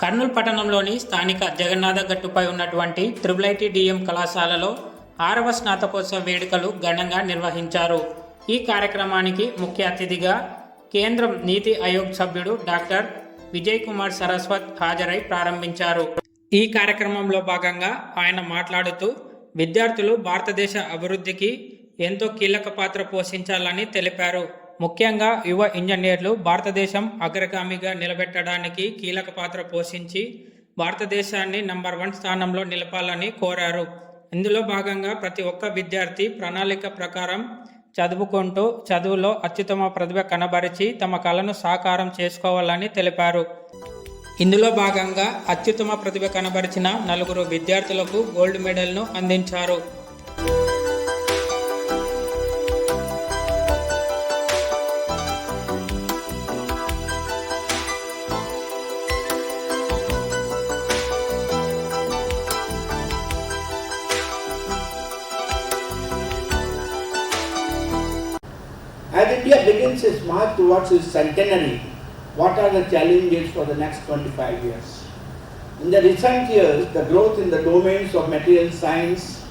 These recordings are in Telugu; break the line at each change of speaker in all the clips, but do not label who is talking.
కర్నూలు పట్టణంలోని స్థానిక జగన్నాథ గట్టుపై ఉన్నటువంటి త్రిబుల్ ఐటీ డిఎం కళాశాలలో ఆరవ స్నాతకోత్సవ వేడుకలు ఘనంగా నిర్వహించారు. ఈ కార్యక్రమానికి ముఖ్య అతిథిగా కేంద్రం నీతి ఆయోగ్ సభ్యుడు డాక్టర్ విజయ్ కుమార్ సరస్వత్ హాజరై ప్రారంభించారు. ఈ కార్యక్రమంలో భాగంగా ఆయన మాట్లాడుతూ విద్యార్థులు భారతదేశ అభివృద్ధికి ఎంతో కీలక పాత్ర పోషించాలని తెలిపారు. ముఖ్యంగా యువ ఇంజనీర్లు భారతదేశం అగ్రగామిగా నిలబెట్టడానికి కీలక పాత్ర పోషించి భారతదేశాన్ని నంబర్ వన్ స్థానంలో నిలపాలని కోరారు. ఇందులో భాగంగా ప్రతి ఒక్క విద్యార్థి ప్రణాళిక ప్రకారం చదువుకుంటూ చదువులో అత్యుత్తమ ప్రతిభ కనబరిచి తమ కళను సాకారం చేసుకోవాలని తెలిపారు. ఇందులో భాగంగా అత్యుత్తమ ప్రతిభ కనబరిచిన నలుగురు విద్యార్థులకు గోల్డ్ మెడల్ను అందించారు.
As India begins its march towards its centenary, what are the challenges for the next 25 years? In the recent years, the growth in the domains of material science,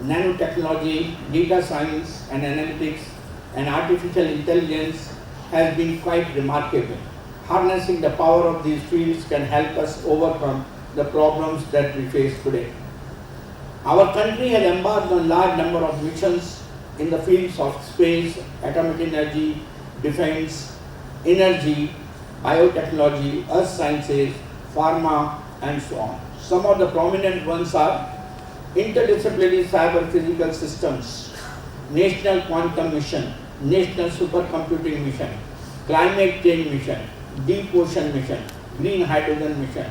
nanotechnology, data science and analytics, and artificial intelligence has been quite remarkable. Harnessing the power of these fields can help us overcome the problems that we face today. Our country has embarked on a large number of missions in the fields of space, atomic energy, defense, energy, biotechnology, earth sciences, pharma, and so on. Some of the prominent ones are interdisciplinary cyber physical systems, national quantum mission, national supercomputing mission, climate change mission, deep ocean mission, green hydrogen mission,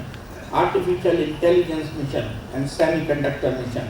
artificial intelligence mission, and semiconductor mission.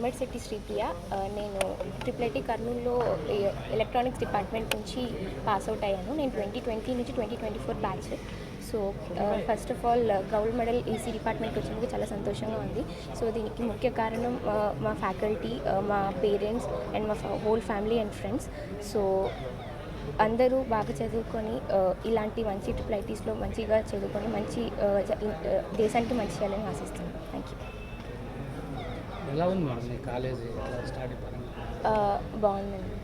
ఎల్లాం
మెడ్ శ్రీప్రియ నేను ట్రిపుల్ కర్నూలులో ఎలక్ట్రానిక్స్ డిపార్ట్మెంట్ నుంచి పాస్ అవుట్ అయ్యాను. నేను ట్వంటీ ట్వంటీ నుంచి twenty twenty four batch so first of all gold medal EC department వచ్చినందుకు చాలా సంతోషంగా ఉంది. సో దీనికి ముఖ్య కారణం మా ఫ్యాకల్టీ మా పేరెంట్స్ అండ్ మా whole family and friends so అందరూ బాగా చదువుకొని ఇలాంటి మంచి ట్రిపుల్ ఐటీస్లో మంచిగా చదువుకొని మంచి దేశానికి మంచి చేయాలని ఆశిస్తున్నాను. థ్యాంక్ యూ
ఎలా ఉంది మేడం కాలేజీ? స్టడీ పరంగా
బాగుందండి.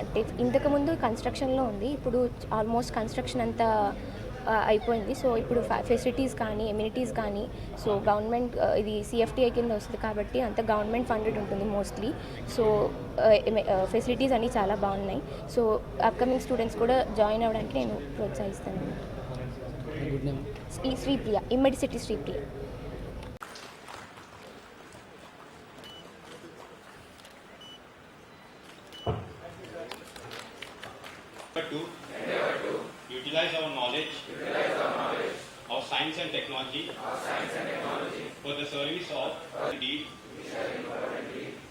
అంటే ఇంతకుముందు కన్స్ట్రక్షన్లో ఉంది. ఇప్పుడు ఆల్మోస్ట్ కన్స్ట్రక్షన్ అంతా అయిపోయింది. సో ఇప్పుడు ఫెసిలిటీస్ కానీ ఎమ్యూనిటీస్ కానీ సో గవర్నమెంట్ ఇది సిఎఫ్టీఐ కింద వస్తుంది కాబట్టి అంత గవర్నమెంట్ ఫండెడ్ ఉంటుంది మోస్ట్లీ. సో ఫెసిలిటీస్ అన్నీ చాలా బాగున్నాయి. సో అప్కమింగ్ స్టూడెంట్స్ కూడా జాయిన్ అవ్వడానికి నేను ప్రోత్సహిస్తాను. Sripriya Immadi city Sripriya.
to, utilize, our knowledge utilize our knowledge of science and technology, science and technology for the service of the deed,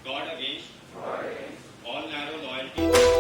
God against, God against all narrow loyalty.